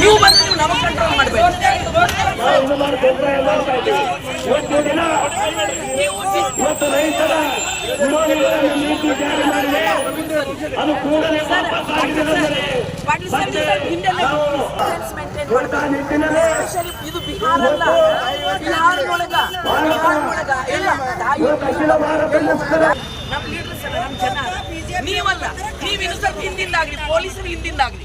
ನೀವು ಬಂದು ನೀವು ನಮಗೆ ಕಂಟ್ರೋಲ್ ಮಾಡಬೇಕು. ಇದು ಬಿಹಾರ ಅಲ್ಲ ನಮ್ಮ ಜನ. ನೀವಲ್ಲ, ನೀವು ಸ್ವಲ್ಪ ಹಿಂದಿಂದಾಗ್ರಿ ಪೊಲೀಸರು ಹಿಂದಿಂದಾಗ್ಲಿ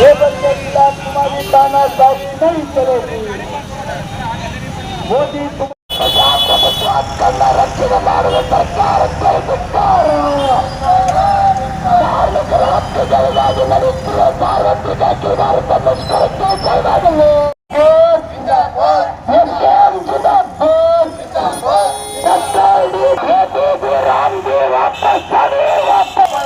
ನೀವು coperate लेबर के खिलाफ तुम्हारी तानाशाही नहीं चलेगी मोदी तुम ಪ್ರಜಾಪ್ರಭುತ್ವಕ್ಕನ್ನ ರಕ್ಷಣೆ ಮಾಡುವ ಸರ್ಕಾರಕ್ಕೆ ಧಿಕ್ಕಾರ. ಕಾರ್ಮಿಕರ ಹಕ್ಕುಗಳಿಗಾಗಿ ನಡೆಯುತ್ತಿರುವ ಸಾರ್ವತ್ರಿಕ ಕಿರಾತ ಮುಷ್ಕರಕ್ಕೆ ಜಯವಾಗಲಿ ಸಿಪಿಎಂ ಜಿಂದಾಬಾದ್. ಸರ್ಕಾರಿ ಮೋದಿಗೆ ರಾಮ್ಗೆ ವಾಪಸ್ ಆಗಿ ವಾಪಸ್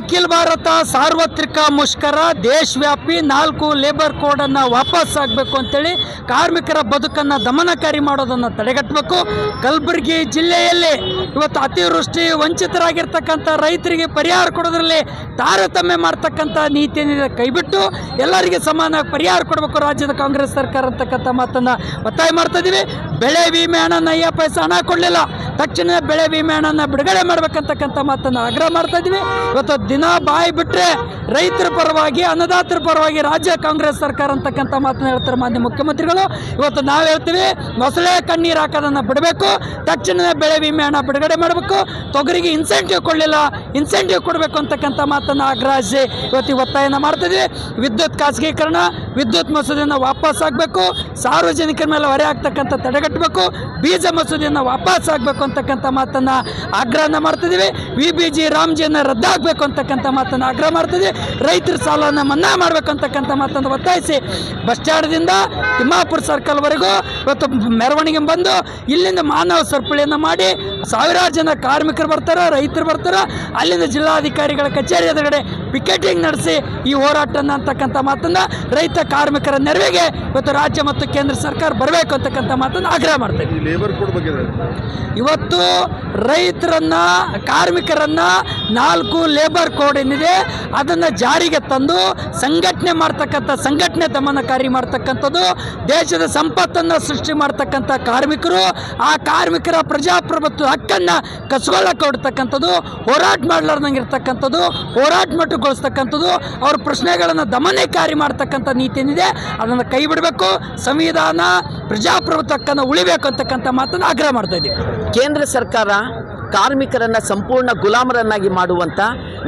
ಅಖಿಲ ಭಾರತ ಸಾರ್ವತ್ರಿಕ ಮುಷ್ಕರ, ದೇಶವ್ಯಾಪಿ ನಾಲ್ಕು ಲೇಬರ್ ಕೋಡನ್ನು ವಾಪಸ್ ಆಗಬೇಕು ಅಂತೇಳಿ ಕಾರ್ಮಿಕರ ಬದುಕನ್ನು ದಮನಕಾರಿ ಮಾಡೋದನ್ನು ತಡೆಗಟ್ಟಬೇಕು ಕಲಬುರಗಿ ಜಿಲ್ಲೆಯಲ್ಲಿ ಇವತ್ತು ಅತಿವೃಷ್ಟಿ, ವಂಚಿತರಾಗಿರ್ತಕ್ಕಂಥ ರೈತರಿಗೆ ಪರಿಹಾರ ಕೊಡೋದ್ರಲ್ಲಿ ತಾರತಮ್ಯ ಮಾಡ್ತಕ್ಕಂಥ ನೀತಿಯನ್ನು ಕೈಬಿಟ್ಟು ಎಲ್ಲರಿಗೆ ಸಮಾನ ಪರಿಹಾರ ಕೊಡಬೇಕು ರಾಜ್ಯದ ಕಾಂಗ್ರೆಸ್ ಸರ್ಕಾರ ಅಂತಕ್ಕಂಥ ಮಾತನ್ನು ಒತ್ತಾಯ ಮಾಡ್ತಾ ಇದ್ದೀವಿ ಬೆಳೆ ವಿಮೆ ಹಣ ನಯ್ಯ ಪೈಸೆ ಹಣ ಕೊಡಲಿಲ್ಲ. ತಕ್ಷಣ ಬೆಳೆ ವಿಮೆ ಹಣನ ಬಿಡುಗಡೆ ಮಾಡ್ಬೇಕಂತಕ್ಕಂಥ ಮಾತನ್ನು ಆಗ್ರಹ ಮಾಡ್ತಾ ಇದೀವಿ ಇವತ್ತು ದಿನ ಬಾಯಿ ಬಿಟ್ಟರೆ ರೈತರ ಪರವಾಗಿ, ಅನ್ನದಾತರ ಪರವಾಗಿ ರಾಜ್ಯ ಕಾಂಗ್ರೆಸ್ ಸರ್ಕಾರ ಅಂತಕ್ಕಂಥ ಮಾತನ್ನ ಹೇಳ್ತಾರೆ ಮಾನ್ಯ ಮುಖ್ಯಮಂತ್ರಿಗಳು. ಇವತ್ತು ನಾವು ಹೇಳ್ತೀವಿ, ಮೊಸಳೆ ಕಣ್ಣೀರು ಹಾಕೋದನ್ನು ಬಿಡಬೇಕು ತಕ್ಷಣ ಬೆಳೆ ವಿಮೆ ಹಣ ಬಿಡುಗಡೆ ಮಾಡಬೇಕು. ತೊಗರಿಗೆ ಇನ್ಸೆಂಟಿವ್ ಕೊಡಲಿಲ್ಲ ಇನ್ಸೆಂಟಿವ್ ಕೊಡಬೇಕು ಅಂತಕ್ಕಂಥ ಮಾತನ್ನು ಆಗ್ರಹಿಸಿ ಇವತ್ತು ಒತ್ತಾಯನ ಮಾಡ್ತಿದ್ವಿ ವಿದ್ಯುತ್ ಖಾಸಗೀಕರಣ, ವಿದ್ಯುತ್ ಮಸೂದೆಯನ್ನು ವಾಪಸ್ ಆಗಬೇಕು ಸಾರ್ವಜನಿಕರ ಮೇಲೆ ಹೊರೆ ಆಗ್ತಕ್ಕಂಥ ತಡೆಗಟ್ಟಬೇಕು. ಬೀಜ ಮಸೂದೆಯನ್ನು ವಾಪಸ್ ಆಗಬೇಕು ಅಂತಕ್ಕಂಥ ಮಾತನ್ನು ಆಗ್ರಹನ ಮಾಡ್ತಿದ್ದೀವಿ. ವಿ ಬಿ ಜಿ ರಾಮ್ಜಿಯನ್ನು ರದ್ದಾಗಬೇಕು ಅಂತಕ್ಕಂಥ ಮಾತನ್ನು ಆಗ್ರಹ ಮಾಡ್ತಿದ್ದೀವಿ. ರೈತರ ಸಾಲವನ್ನು ಮನ್ನಾ ಮಾಡಬೇಕು ಅಂತಕ್ಕಂಥ ಮಾತನ್ನು ಒತ್ತಾಯಿಸಿ ಬಸ್ ಸ್ಟ್ಯಾಂಡ್ದಿಂದ ತಿಮ್ಮಾಪುರ ಸರ್ಕಲ್ವರೆಗೂ ಇವತ್ತು ಮೆರವಣಿಗೆ ಬಂದು ಇಲ್ಲಿಂದ ಮಾನವ ಸರಪಳಿಯನ್ನು ಮಾಡಿ ಸಾವಿರಾರು ಜನ ಕಾರ್ಮಿಕರು ಬರ್ತಾರೆ ರೈತರು ಬರ್ತಾರೆ. ಅಲ್ಲಿಂದ ಜಿಲ್ಲಾಧಿಕಾರಿಗಳ ಕಚೇರಿ ಎದುರುಗಡೆ ಪಿಕೆಟಿಂಗ್ ನಡೆಸಿ ಈ ಹೋರಾಟನ ಅಂತಕ್ಕಂಥ ಮಾತನ್ನು ರೈತ ಕಾರ್ಮಿಕರ ನೆರವಿಗೆ ಇವತ್ತು ರಾಜ್ಯ ಮತ್ತು ಕೇಂದ್ರ ಸರ್ಕಾರ ಬರಬೇಕು ಅಂತಕ್ಕಂಥ ಮಾತನ್ನು ಆಗ್ರಹ ಮಾಡ್ತೇವೆ. ಈ ಇವತ್ತು ರೈತರನ್ನ, ಕಾರ್ಮಿಕರನ್ನ ನಾಲ್ಕು ಲೇಬರ್ ಕೋಡ್ ಏನಿದೆ, ಅದನ್ನು ಜಾರಿಗೆ ತಂದು ಸಂಘಟನೆ ಮಾಡ್ತಕ್ಕಂಥ, ಸಂಘಟನೆ ದಮನಕಾರಿ ಮಾಡ್ತಕ್ಕಂಥದ್ದು, ದೇಶದ ಸಂಪತ್ತನ್ನು ಸೃಷ್ಟಿ ಮಾಡ್ತಕ್ಕಂಥ ಕಾರ್ಮಿಕರು, ಆ ಕಾರ್ಮಿಕರ ಪ್ರಜಾಪ್ರಭುತ್ವ ಹಕ್ಕನ್ನು ಕಸಗೊಳ್ಳ ಹೊಡ್ತಕ್ಕಂಥದ್ದು ಹೋರಾಟ ಮಾಡ್ಲಾರ್ದಂಗೆ ಇರ್ತಕ್ಕಂಥದ್ದು ಹೋರಾಟ ಮಟ್ಟಗೊಳಿಸ್ತಕ್ಕಂಥದ್ದು, ಅವ್ರ ಪ್ರಶ್ನೆಗಳನ್ನು ದಮನಕಾರಿ ಮಾಡ್ತಕ್ಕಂಥ ನೀತಿ ಏನಿದೆ, ಅದನ್ನು ಕೈ ಬಿಡಬೇಕು, ಸಂವಿಧಾನ ಪ್ರಜಾಪ್ರಭುತ್ವ ಹಕ್ಕನ್ನು ಉಳಿಬೇಕು ಅಂತಕ್ಕಂಥ ಮಾತನ್ನು ಆಗ್ರಹ ಮಾಡ್ತಾ ಇದ್ದೀವಿ. ಕೇಂದ್ರ ಸರ್ಕಾರ ಕಾರ್ಮಿಕರನ್ನ ಸಂಪೂರ್ಣ ಗುಲಾಮರನ್ನಾಗಿ ಮಾಡುವಂಥ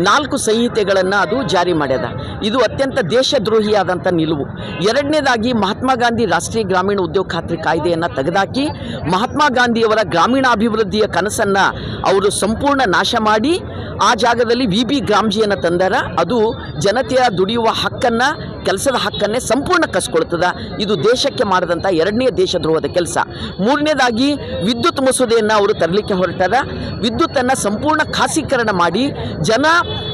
ನಾಲ್ಕು ಸಂಹಿತೆಗಳನ್ನು ಅದು ಜಾರಿ ಮಾಡ್ಯದ. ಇದು ಅತ್ಯಂತ ದೇಶದ್ರೋಹಿಯಾದಂಥ ನಿಲುವು. ಎರಡನೇದಾಗಿ ಮಹಾತ್ಮ ಗಾಂಧಿ ರಾಷ್ಟ್ರೀಯ ಗ್ರಾಮೀಣ ಉದ್ಯೋಗ ಖಾತ್ರಿ ಕಾಯ್ದೆಯನ್ನು ತೆಗೆದಾಕಿ ಮಹಾತ್ಮ ಗಾಂಧಿಯವರ ಗ್ರಾಮೀಣಾಭಿವೃದ್ಧಿಯ ಕನಸನ್ನು ಅವರು ಸಂಪೂರ್ಣ ನಾಶ ಮಾಡಿ, ಆ ಜಾಗದಲ್ಲಿ ವಿ ಬಿ ಗ್ರಾಮ್ಜಿಯನ್ನು ತಂದರ. ಅದು ಜನತೆಯ ದುಡಿಯುವ ಹಕ್ಕನ್ನು ಕೆಲಸದ ಹಕ್ಕನ್ನೇ ಸಂಪೂರ್ಣ ಕಸ್ಕೊಳ್ತದ. ಇದು ದೇಶಕ್ಕೆ ಮಾಡಿದಂಥ ಎರಡನೇ ದೇಶದ್ರೋಹದ ಕೆಲಸ. ಮೂರನೇದಾಗಿ ವಿದ್ಯುತ್ ಮಸೂದೆಯನ್ನು ಅವರು ತರಲಿಕ್ಕೆ ಹೊರಟದ. ವಿದ್ಯುತ್ತನ್ನು ಸಂಪೂರ್ಣ ಖಾಸೀಕರಣ ಮಾಡಿ ಜನ,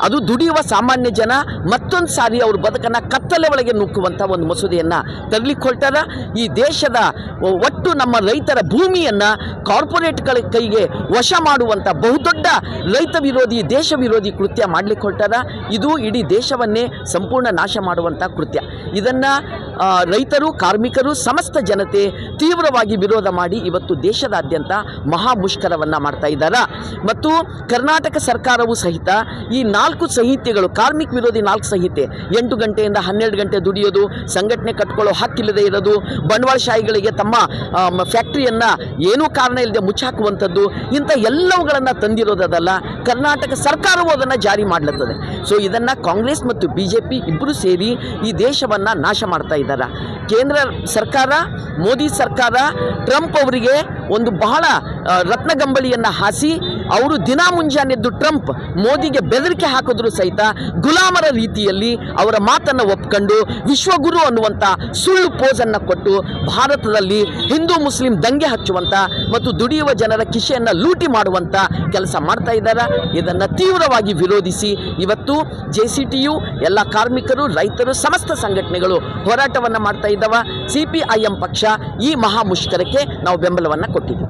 ಅದು ದುಡಿಯುವ ಸಾಮಾನ್ಯ ಜನ, ಮತ್ತೊಂದು ಸಾರಿ ಅವ್ರ ಬದುಕನ್ನು ಕತ್ತಲೆ ಒಳಗೆ ನುಗ್ಗುವಂಥ ಒಂದು ಮಸೂದೆಯನ್ನು ತರಲಿಕ್ಕೆ ಹೊರಟದ. ಈ ದೇಶದ ಒಟ್ಟು ನಮ್ಮ ರೈತರ ಭೂಮಿಯನ್ನು ಕಾರ್ಪೊರೇಟ್ಗಳ ಕೈಗೆ ವಶ ಮಾಡುವಂಥ ಬಹುದೊಡ್ಡ ರೈತ ವಿರೋಧಿ, ದೇಶ ವಿರೋಧಿ ಕೃತ್ಯ ಮಾಡಲಿಕ್ಕೆ ಹೊರಟದ. ಇದು ಇಡೀ ದೇಶವನ್ನೇ ಸಂಪೂರ್ಣ ನಾಶ ಮಾಡುವಂಥ ಕೃತ್ಯ. ಇದನ್ನು ರೈತರು, ಕಾರ್ಮಿಕರು, ಸಮಸ್ತ ಜನತೆ ತೀವ್ರವಾಗಿ ವಿರೋಧ ಮಾಡಿ ಇವತ್ತು ದೇಶದಾದ್ಯಂತ ಮಹಾ ಮುಷ್ಕರವನ್ನು ಮಾಡ್ತಾ ಇದ್ದಾರೆ? ಮತ್ತು ಕರ್ನಾಟಕ ಸರ್ಕಾರವು ಸಹಿತ ಈ ನಾಲ್ಕು ಸಂಹಿತೆಗಳು, ಕಾರ್ಮಿಕ ವಿರೋಧಿ ನಾಲ್ಕು ಸಂಹಿತೆ, ಎಂಟು ಗಂಟೆಯಿಂದ ಹನ್ನೆರಡು ಗಂಟೆ ದುಡಿಯೋದು, ಸಂಘಟನೆ ಕಟ್ಕೊಳ್ಳೋ ಹಕ್ಕಿಲ್ಲದೆ ಇರೋದು ಬಂಡವಾಳಶಾಹಿಗಳಿಗೆ ತಮ್ಮ ಫ್ಯಾಕ್ಟ್ರಿಯನ್ನು ಏನೂ ಕಾರಣ ಇಲ್ಲದೆ ಮುಚ್ಚಾಕುವಂಥದ್ದು, ಇಂಥ ಎಲ್ಲವುಗಳನ್ನು ತಂದಿರೋದಲ್ಲ ಕರ್ನಾಟಕ ಸರ್ಕಾರವು ಅದನ್ನು ಜಾರಿ ಮಾಡಲತ್ತದೆ. ಸೊ ಇದನ್ನು ಕಾಂಗ್ರೆಸ್ ಮತ್ತು ಬಿ ಜೆ ಪಿ ಇಬ್ಬರು ಸೇರಿ ಈ ದೇಶವನ್ನು ನಾಶ ಮಾಡ್ತಾ ಇದ್ದಾರೆ ಕೇಂದ್ರ ಸರ್ಕಾರ ಮೋದಿ ಸರ್ಕಾರ ಟ್ರಂಪ್ ಅವರಿಗೆ ಒಂದು ಬಹಳ ರತ್ನಗಂಬಳಿಯನ್ನು ಹಾಸಿ ಅವರು ದಿನ ಮುಂಜಾನೆದ್ದು ಟ್ರಂಪ್ ಮೋದಿಗೆ ಬೆದರಿಕೆ ಹಾಕಿದ್ರು ಸಹಿತ ಗುಲಾಮರ ರೀತಿಯಲ್ಲಿ ಅವರ ಮಾತನ್ನು ಒಪ್ಕೊಂಡು ವಿಶ್ವಗುರು ಅನ್ನುವಂಥ ಸುಳ್ಳು ಪೋಸನ್ನು ಕೊಟ್ಟು ಭಾರತದಲ್ಲಿ ಹಿಂದೂ, ಮುಸ್ಲಿಂ ದಂಗೆ ಹಚ್ಚುವಂಥ ಮತ್ತು ದುಡಿಯುವ ಜನರ ಕಿಶೆಯನ್ನು ಲೂಟಿ ಮಾಡುವಂಥ ಕೆಲಸ ಮಾಡ್ತಾ ಇದ್ದಾರೆ? ಇದನ್ನು ತೀವ್ರವಾಗಿ ವಿರೋಧಿಸಿ ಇವತ್ತು ಜೆ ಸಿ ಟಿ ಎಲ್ಲ ಕಾರ್ಮಿಕರು, ರೈತರು, ಸಮಸ್ತ ಸಂಘಟನೆಗಳು ಹೋರಾಟವನ್ನು ಮಾಡ್ತಾ ಇದ್ದಾವೆ. ಸಿ ಪಿ ಐ ಎಂ ಪಕ್ಷ ಈ ಮಹಾ ಮುಷ್ಕರಕ್ಕೆ ನಾವು ಬೆಂಬಲವನ್ನು ಕೊಟ್ಟಿದ್ದೀವಿ.